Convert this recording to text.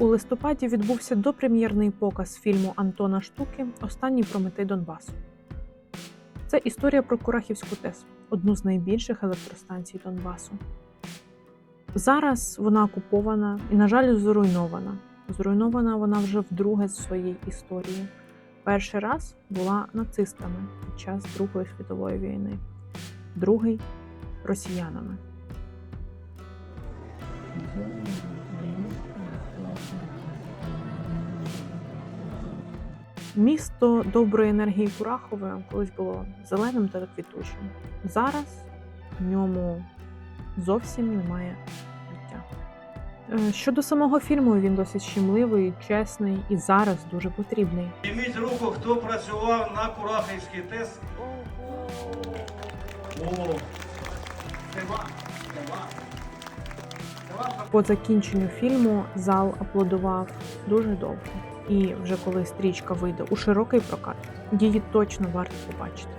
У листопаді відбувся допрем'єрний показ фільму Антона Штуки Останній Прометей Донбасу. Це історія про Курахівську ТЕС, одну з найбільших електростанцій Донбасу. Зараз вона окупована і, на жаль, зруйнована. Зруйнована вона вже вдруге з своєї історії. Перший раз була нацистами під час Другої світової війни, другий росіянами. Місто доброї енергії Курахове колись було зеленим та квітучим. Зараз в ньому зовсім немає життя. Е, Щодо самого фільму, він досить щемливий, чесний і зараз дуже потрібний. Підніміть руку, хто працював на Курахівській ТЕС. О. По закінченню фільму зал аплодував дуже довго. І вже коли стрічка вийде у широкий прокат, її точно варто побачити.